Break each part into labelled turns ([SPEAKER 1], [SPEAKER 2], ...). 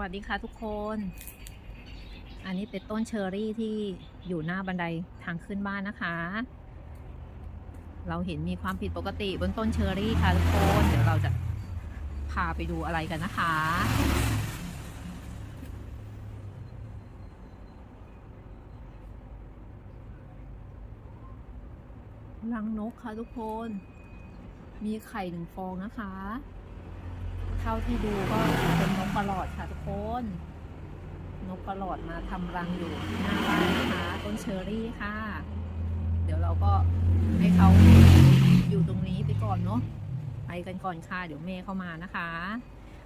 [SPEAKER 1] วัสดีค่ะทุกคน อันนี้เป็นต้นเชอร์รี่ที่อยู่หน้าบันไดทางขึ้นบ้านนะคะ เราเห็นมีความผิดปกติบนต้นเชอร์รี่ค่ะทุกคน เดี๋ยวเราจะพาไปดูอะไรกันนะคะ รังนกค่ะทุกคน มีไข่หนึ่งฟองนะคะ เท่าที่ดูก็เป็นนกกระหลอดค่ะทุกคน นกกระหลอดมาทำรังอยู่หน้าบ้านนะคะต้นเชอรี่ค่ะ เดี๋ยวเราก็ให้เขาอยู่ตรงนี้ไปก่อนเนาะไปกันก่อนค่ะ เดี๋ยวเมย์เข้ามานะคะ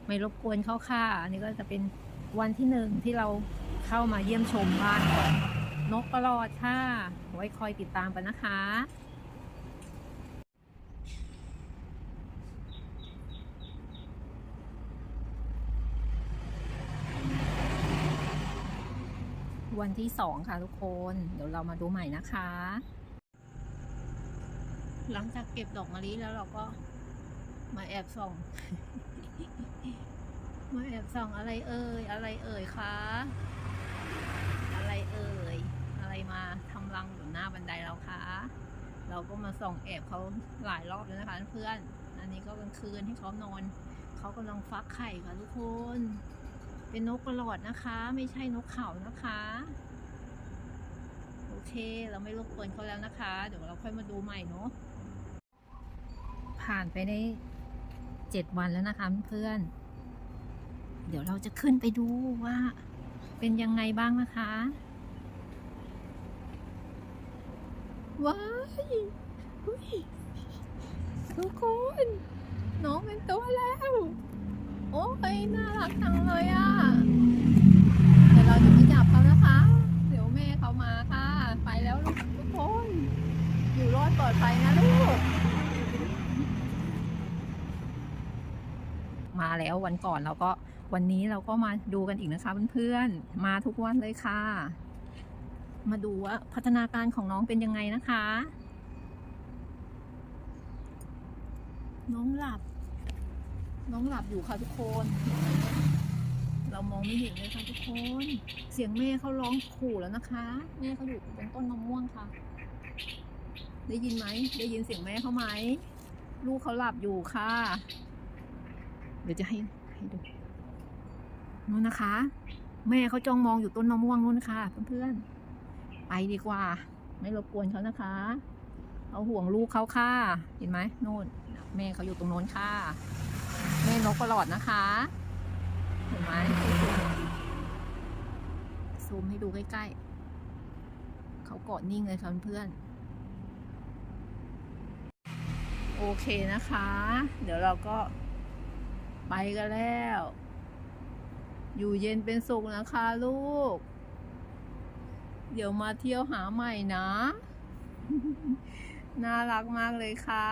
[SPEAKER 1] ไม่รบกวนเขาค่ะ อันนี้ก็จะเป็นวันที่หนึ่งที่เราเข้ามาเยี่ยมชมบ้านของนกกระหลอดค่ะ ไว้คอยติดตามกันนะคะ วันที่สองค่ะทุกคน เดี๋ยวเรามาดูใหม่นะคะ หลังจากเก็บดอกมะลิแล้วเราก็มาแอบส่อง มาแอบส่องอะไรเอ่ย อะไรเอ่ยคะ อะไรเอ่ย อะไรมาทำรังอยู่หน้าบันไดเราคะ เราก็มาส่องแอบเขาหลายรอบแล้วนะคะเพื่อน อันนี้ก็กลางคืนให้เขานอน เขากำลังฟักไข่ค่ะทุกคน เป็นนกกระหลอดนะคะ ไม่ใช่นกเขานะคะ โอเค เราไม่รบกวนเขาแล้วนะคะ เดี๋ยวเราค่อยมาดูใหม่เนาะผ่านไปได้เจ็ดวันแล้วนะคะเพื่อนเดี๋ยวเราจะขึ้นไปดูว่า เป็นยังไงบ้างนะคะ ว้ายทุกคน น้องเป็นตัวแล้ว โอ้ยน่ารักจังเลยอะ เดี๋ยวเราจะไม่จับเขานะคะ เดี๋ยวแม่เขามาค่ะ ไปแล้วลูกทุกคน อยู่รอดปลอดภัยนะลูก มาแล้ววันก่อนเราก็วันนี้เราก็มาดูกันอีกนะคะเพื่อนๆ มาทุกวันเลยค่ะ มาดูว่าพัฒนาการของน้องเป็นยังไงนะคะ น้องหลับ น้องหลับอยู่ค่ะทุกคน เรามองไม่เห็นเลยค่ะทุกคน เสียงแม่เขาร้องขู่แล้วนะคะแม่เขาอยู่บนต้นมะม่วงค่ะ ได้ยินไหมได้ยินเสียงแม่เขาไหมลูกเขาหลับอยู่ค่ะ เดี๋ยวจะให้ให้ดูนู่นนะคะ แม่เขาจ้องมองอยู่ต้นมะม่วงนู่นค่ะเพื่อนๆไปดีกว่า ไม่รบกวนเขานะคะเอาห่วงลูกเขาค่ะ เห็นไหมนู่น แม่เขาอยู่ตรงโน้นค่ะ นกกระหลอดนะคะเห็นไหมซูมให้ดูใกล้ๆ เขาเกาะนิ่งเลยค่ะเพื่อนโอเคนะคะ เดี๋ยวเราก็ไปกันแล้ว อยู่เย็นเป็นสุขนะคะลูก เดี๋ยวมาเที่ยวหาใหม่นะ น่ารักมากเลยค่ะ